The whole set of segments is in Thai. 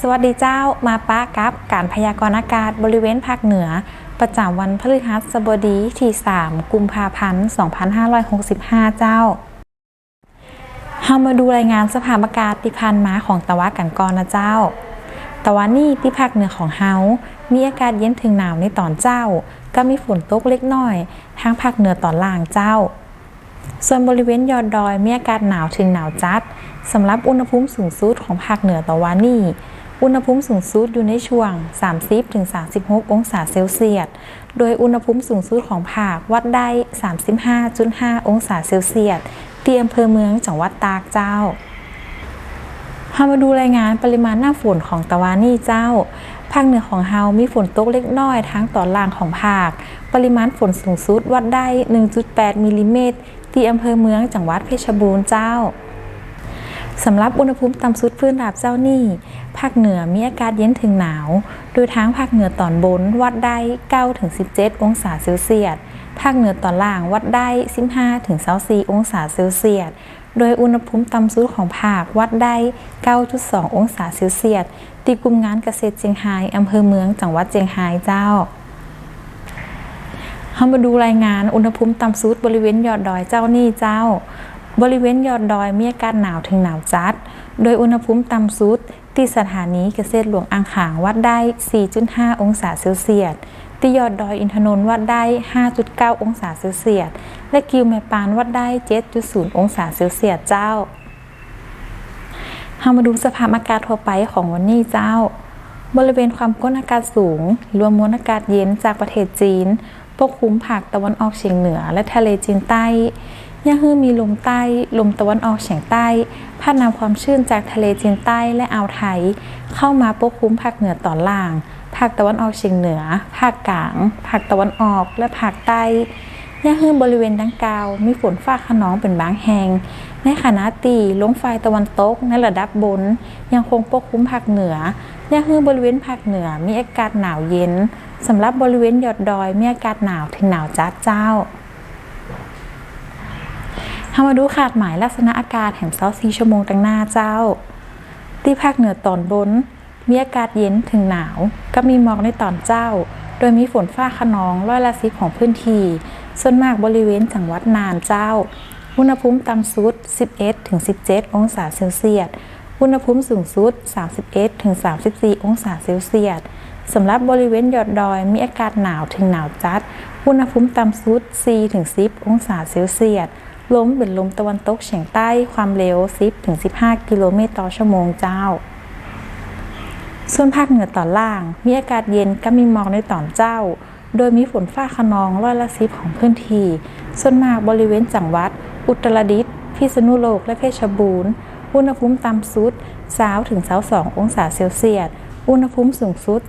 สวัสดีเจ้ามาป้ากับการพยากรณ์อากาศบริเวณภาคเหนือ ประจำวันพฤหัสบดีที่ 3 กุมภาพันธ์ 2565 เจ้าเฮามาดูรายงานสภาพอากาศที่ผ่านมาของตะวันกันก่อนนะเจ้า ตะวันนี้ที่ภาคเหนือของเฮา มีอากาศเย็นถึงหนาวในตอนเจ้า ก็มีฝนตกเล็กน้อย ทางภาคเหนือตอนล่างเจ้า ส่วนบริเวณยอดดอยมีอากาศหนาวถึงหนาวจัดสำหรับอุณหภูมิสูงสุดของภาคเหนือตะวันนี้ อุณหภูมิสูงสุดอยู่ในช่วง 30-36 องศาเซลเซียส โดยอุณหภูมิสูงสุดของภาควัดได้ 35.5 องศาเซลเซียสที่อำเภอเมืองจังหวัดตากเจ้าเฮามาดูรายงานปริมาณหน้าฝนของตะวันนี่เจ้า ภาคเหนือของเฮามีฝนตกเล็กน้อยทั้งตอนล่างของภาค ปริมาณฝนสูงสุดวัดได้ 1.8 มิลลิเมตรที่อำเภอเมืองจังหวัดเพชรบูรณ์เจ้า สำหรับอุณหภูมิต่ำสุดพื้นราบเจ้านี่ ภาคเหนือมีอากาศเย็นถึงหนาว โดยทั้งภาคเหนือตอนบนวัดได้9-17 องศาเซลเซียส ภาคเหนือตอนล่างวัดได้15-24 องศาเซลเซียส โดยอุณหภูมิต่ำสุดของภาควัดได้ 9.2 องศาเซลเซียสตีกลุ่มงานเกษตรเจียงไฮ้อำเภอเมืองจังหวัดเจียงไฮ้เจ้าเรามาดูรายงานอุณหภูมิต่ำสุดบริเวณยอดดอยเจ้านี่เจ้า บริเวณยอดดอยมีอากาศหนาวถึงหนาวจัด โดยอุณหภูมิต่ำสุดที่สถานีเกษตรหลวงอ่างขางวัดได้ 4.5 องศาเซลเซียสที่ยอดดอยอินทนนท์วัดได้ 5.9 องศาเซลเซียส และกิวแม่ปานวัดได้ 7.0 องศาเซลเซียสเจ้าเรามาดูสภาพอากาศทั่วไปของวันนี้เจ้า บริเวณความกดอากาศสูง รวมมวลอากาศเย็นจากประเทศจีน ปกคลุมภาคตะวันออกเฉียงเหนือและทะเลจีนใต้ ยังคือมีลมใต้ ลมตะวันออกเฉียงใต้พัดนำความชื้นจากทะเลจีนใต้และอ่าวไทย เข้ามาปกคลุมภาคเหนือตอนล่าง ภาคตะวันออกเฉียงเหนือ ภาคกลาง ภาคตะวันออก และภาคใต้ยังคือบริเวณดังกล่าว มีฝนฟ้าขนองเป็นบางแห่ง ในขณะตีลมไฟตะวันตกในระดับบน ยังคงปกคลุมภาคเหนือยังคือบริเวณภาคเหนือมีอากาศหนาวเย็นสำหรับบริเวณยอดดอยมีอากาศหนาวถึงหนาวจัดเจ้า เรามาดูขาดหมายลักษณะอากาศแห่งเซาซีชั่วโมงตั้งหน้าเจ้า ที่ภาคเหนือตอนบน มีอากาศเย็นถึงหนาวก็มีหมอกในตอนเจ้า โดยมีฝนฟ้าขนองร้อยละสิบของพื้นที่ ส่วนมากบริเวณจังหวัดน่านเจ้า อุณหภูมิต่ำสุด 11-17 องศาเซลเซียส อุณหภูมิสูงสุด 31-34 องศาเซลเซียสสำหรับบริเวณยอดดอยมีอากาศหนาวถึงหนาวจัด อุณหภูมิต่ำสุด 4-10 องศาเซลเซียส ลมเป็นลมตะวันตกเฉียงใต้ความเร็ว 10-15 กิโลเมตรต่อชั่วโมงเจ้า ส่วนภาคเหนือตอนล่าง มีอากาศเย็นก็มีหมอกในตอนเจ้า โดยมีฝนฟ้าขนองร้อยละสิบของพื้นที่ ส่วนมากบริเวณจังหวัด อุตรดิตถ์พิษณุโลกและเพชรบูรณ์ อุณหภูมิต่ำสุด20ถึง22 องศาเซลเซียส อุณหภูมิสูงสุด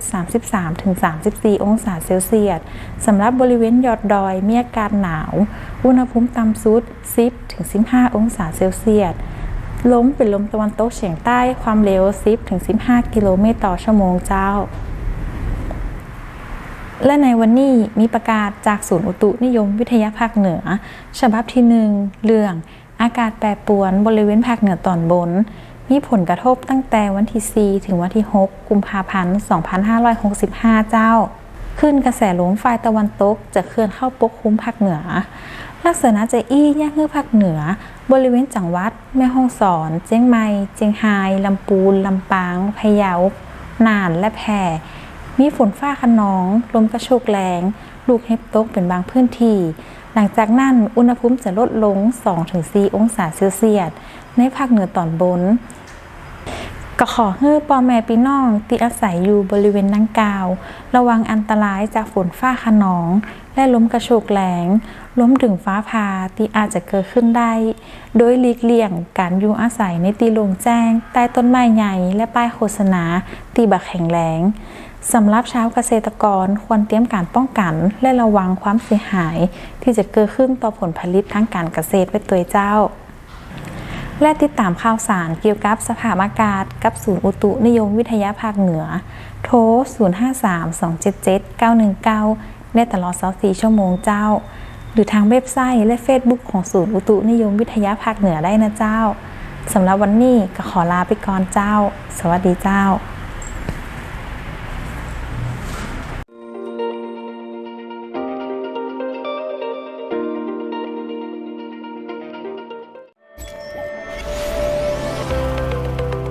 33-34 องศาเซลเซียสสำหรับบริเวณยอดดอยมีอากาศหนาว อุณหภูมิต่ำสุด 10-15 องศาเซลเซียสลมเป็นลมตะวันตกเฉียงใต้ความเร็ว 10-15 กิโลเมตรต่อชั่วโมงเจ้า และในวันนี้มีประกาศจากศูนย์อุตุนิยมวิทยาภาคเหนือ ฉบับที่หนึ่งเรื่องอากาศแปรปรวนบริเวณภาคเหนือตอนบน มีผลกระทบตั้งแต่วันที่4ถึงวันที่ 6 กุมภาพันธ์ 2565 เจ้า ขึ้นกระแสลมฝ่ายตะวันตกจะเคลื่อนเข้าปกคลุมภาคเหนือ ลักษณะจะอี้แยกเงือภาคเหนือ บริเวณจังหวัด แม่ฮ่องสอน เจียงใหม่ เจียงไฮ้ลำปูน ลำปาง พะเยา น่าน และแพร่มีฝนฟ้าขนอง ลมกระโชกแรง ลูกเห็บตกเป็นบางพื้นที่ หลังจากนั้นอุณหภูมิจะลดลง 2-4 องศาเซลเซียส ในภาคเหนือตอนบน ขอให้พ่อแม่พี่น้อง ที่อาศัยอยู่บริเวณดังกล่าว ระวังอันตรายจากฝนฟ้าขนอง และลมกระโชกแรงล้มถึงฟ้าผ่าที่อาจจะเกิดขึ้นได้ โดยหลีกเลี่ยงการอยู่อาศัยในตีโลงแจ้ง ใต้ต้นไม้ใหญ่และป้ายโฆษณาตีบักแข็งแรงสำหรับชาวเกษตรกรควรเตรียมการป้องกัน และระวังความเสียหาย ที่จะเกิดขึ้นต่อผลผลิตทางการเกษตรไว้ตัวเจ้า และติดตามข่าวสารเกี่ยวกับสภาพอากาศ กับศูนย์อุตุนิยมวิทยาภาคเหนือ โทร 053-277-919 ได้ตลอด 24 ชั่วโมงเจ้า หรือทางเว็บไซต์และ Facebook ของศูนย์อุตุนิยมวิทยาภาคเหนือได้นะเจ้า สำหรับวันนี้ก็ขอลาไปก่อนเจ้า สวัสดีเจ้า